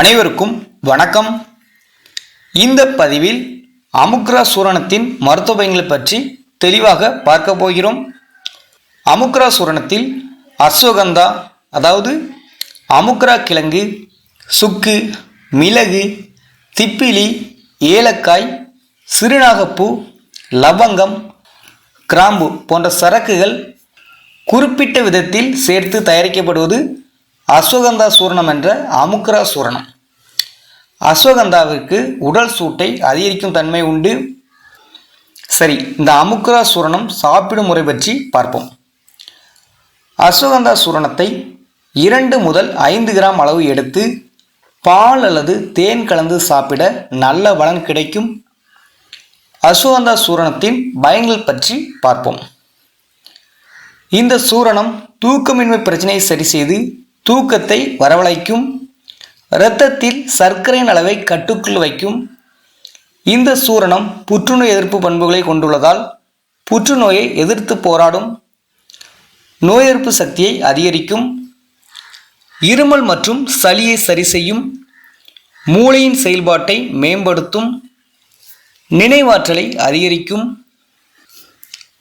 அனைவருக்கும் வணக்கம். இந்த பதிவில் அமுக்ரா சூரணத்தின் மருத்துவ பயன்களை பற்றி தெளிவாக பார்க்க போகிறோம். அமுக்ரா சூரணத்தில் அஸ்வகந்தா அதாவது அமுக்ரா கிழங்கு சுக்கு மிளகு திப்பிலி ஏலக்காய் சிறுநாகப்பூ லவங்கம் கிராம்பு போன்ற சரக்குகள் குறிப்பிட்ட விதத்தில் சேர்த்து தயாரிக்கப்படுவது அஸ்வகந்தா சூரணம் என்ற அமுக்ரா சூரணம். அஸ்வகந்தாவிற்கு உடல் சூட்டை அதிகரிக்கும் தன்மை உண்டு. சரி இந்த அமுக்ரா சூரணம் சாப்பிடும் முறை பற்றி பார்ப்போம். அஸ்வகந்தா சூரணத்தை இரண்டு முதல் ஐந்து கிராம் அளவு எடுத்து பால் அல்லது தேன் கலந்து சாப்பிட நல்ல பலன் கிடைக்கும். அஸ்வகந்தா சூரணத்தின் பயன்கள் பற்றி பார்ப்போம். இந்த சூரணம் தூக்கமின்மை பிரச்சனையை சரி செய்து தூக்கத்தை வரவழைக்கும் இரத்தத்தில் சர்க்கரையின் அளவை கட்டுக்குள் வைக்கும். இந்த சூரணம் புற்றுநோய் எதிர்ப்பு பண்புகளை கொண்டுள்ளதால் புற்றுநோயை எதிர்த்து போராடும் நோய் எதிர்ப்பு சக்தியை அதிகரிக்கும். இருமல் மற்றும் சளியை சரி செய்யும் மூளையின் செயல்பாட்டை மேம்படுத்தும் நினைவாற்றலை அதிகரிக்கும்.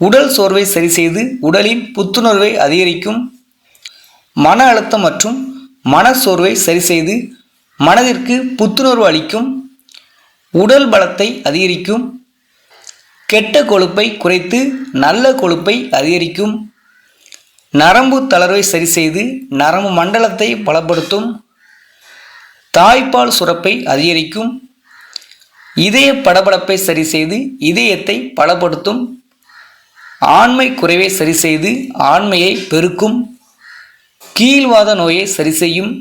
உடல் சோர்வை சரி செய்து உடலின் புத்துணர்வை அதிகரிக்கும். மன அழுத்தம் மற்றும் மன சோர்வை சரி செய்து மனதிற்கு புத்துணர்வு அளிக்கும் உடல் பலத்தை அதிகரிக்கும் கெட்ட கொழுப்பை குறைத்து நல்ல கொழுப்பை அதிகரிக்கும் நரம்பு தளர்வை சரி செய்து நரம்பு மண்டலத்தை பலப்படுத்தும் தாய்ப்பால் சுரப்பை அதிகரிக்கும் இதய படபடப்பை சரி செய்து இதயத்தை பலப்படுத்தும் ஆண்மை குறைவை சரி செய்து ஆண்மையை பெருக்கும் கீழ்வாத நோயை சரி செய்யும்.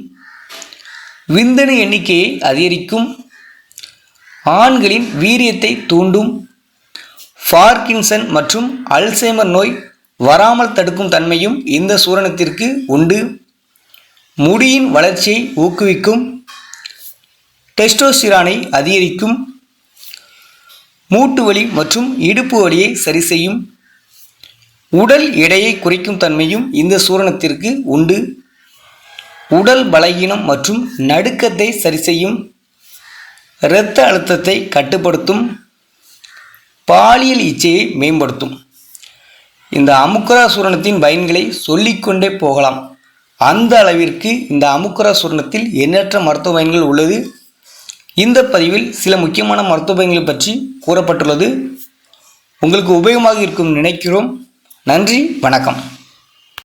விந்தணு எண்ணிக்கையை அதிகரிக்கும். ஆண்களின் வீரியத்தை தூண்டும். பார்க்கின்சன் மற்றும் அல்சைமர் நோய் வராமல் தடுக்கும் தன்மையும் இந்த சூரணத்திற்கு உண்டு. முடியின் வளர்ச்சியை ஊக்குவிக்கும். டெஸ்டோஸ்டிரானை அதிகரிக்கும். மூட்டு வலி மற்றும் இடுப்பு வலியை சரி செய்யும். உடல் எடையை குறைக்கும் தன்மையும் இந்த சூரணத்திற்கு உண்டு. உடல் பலகீனம் மற்றும் நடுக்கத்தை சரி செய்யும் இரத்த அழுத்தத்தை கட்டுப்படுத்தும் பாலியல் இச்சையை மேம்படுத்தும். இந்த அமுக்கரா சூரணத்தின் பயன்களை சொல்லிக்கொண்டே போகலாம். அந்த அளவிற்கு இந்த அமுக்கரா சூரணத்தில் எண்ணற்ற மருத்துவ பயன்கள் உள்ளது. இந்த பதிவில் சில முக்கியமான மருத்துவ பயன்களை பற்றி கூறப்பட்டுள்ளது. உங்களுக்கு உபயோகமாக இருக்கும் நினைக்கிறோம். நன்றி வணக்கம்.